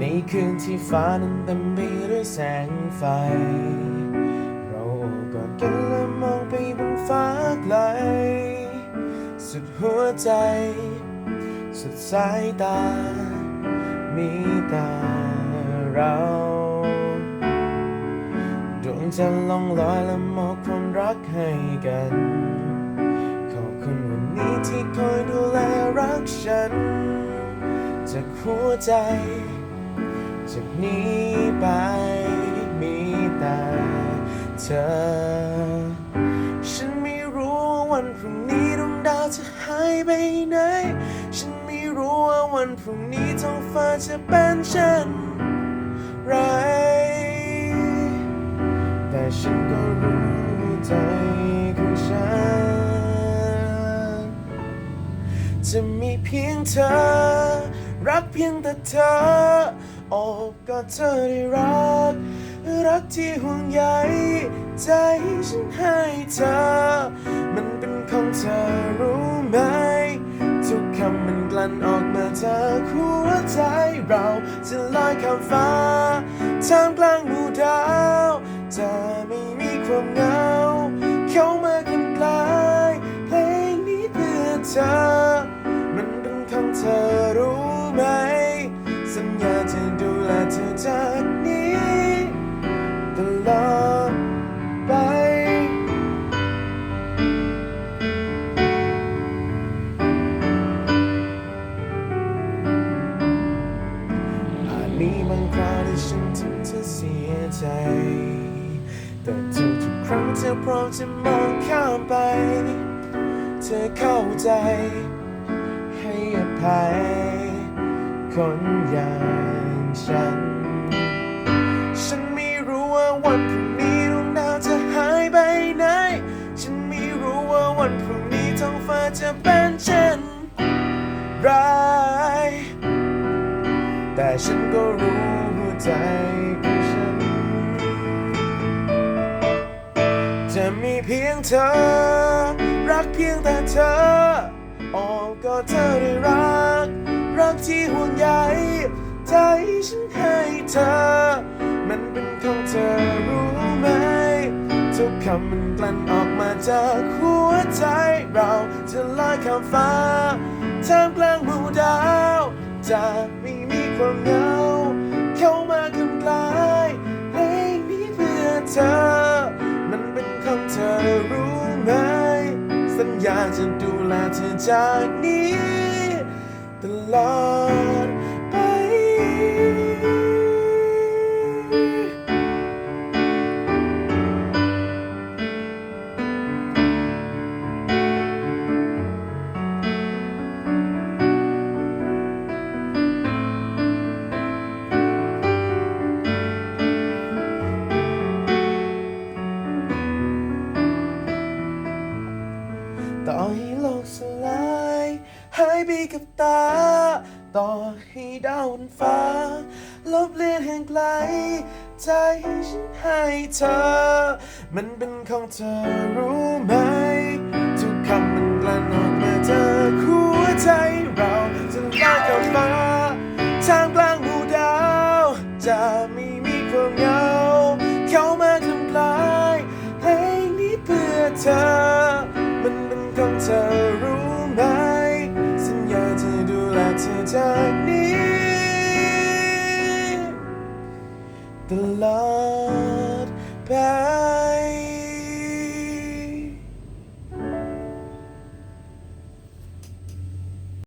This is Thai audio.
ในคืนที่ฟ้านั้นเต็มไปด้วยแสงไฟ เราโอบกอดกันและมองไปบนฟ้าไกล สุดหัวใจ สุดสายตา มีต่เราดวงจันทร์ล่องลอยและมอบความรักให้กัน ขอบคุณวันนี้ที่คอยดูแลรักฉัน จากหัวใจ จากนี้ไปมีแต่เธอ ฉันไม่รู้ว่าวันพรุ่งนี้ดวงดาวจะหายไปไหน ฉันไม่รู้ว่าวันพรุ่งนี้ท้องฟ้าจะเป็นเช่นไร แต่ฉันก็รู้ใจของฉัน จะมีเพียงเธอ รักเพียงแต่เธอโอบกอดเธอได้รัก รักที่ห่วงใยใจฉันให้เธอ มันเป็นของเธอรู้ไหม ทุกคำมันกลั่นออกมาจากหัวใจเราจะลอยข้ามฟ้าท่ามกลาง มีบางคราวที่ฉันทำเธอเสียใจ แต่ทุกทุกครั้งเธอพร้อมจะมองข้ามไป เธอเข้าใจ ให้อภัย คนอย่างฉัน ฉันไม่รู้ว่าวันพรุ่งนี้ดวงดาวจะหายไปไหน ฉันไม่รู้ว่าวันพรุ่งนี้ท้องฟ้าจะเป็นเช่นไร ฉันก็รู้หัวใจของฉัน จะมีเพียงเธอ รักเพียงแต่เธอโอบกอดเธอได้รัก รักที่ห่วงใยใจฉันให้เธอ มันเป็นของเธอรู้ไหม ทุกคำมันกลั่นออกมาจากหัวใจเราจะลอยข้ามฟ้าท่ามกลางหมู่ดาวจะไม่มี ความเหงาเข้ามาคำกลายเพลงนี้เพื่อเธอ มันเป็นของเธอรู้ไหม สัญญาจะดูแลเธอจากนี้ ตลอด กับตา ต่อให้ดาวบนฟ้า ลบเลือนแห่งไกล ใจฉันให้เธอ มันเป็นของเธอรู้ไหม ทุกคำมันกลั่นออกมาเจากหัวใจเราจะลอยกับฟ้าทามกลางหมู่ดาว จะไม่มีความเหงาเข้ามาคำกลายเพลงนี้เพื่อเธอ มันเป็นของเธอรู้ เธอจากนี้ตลอดไป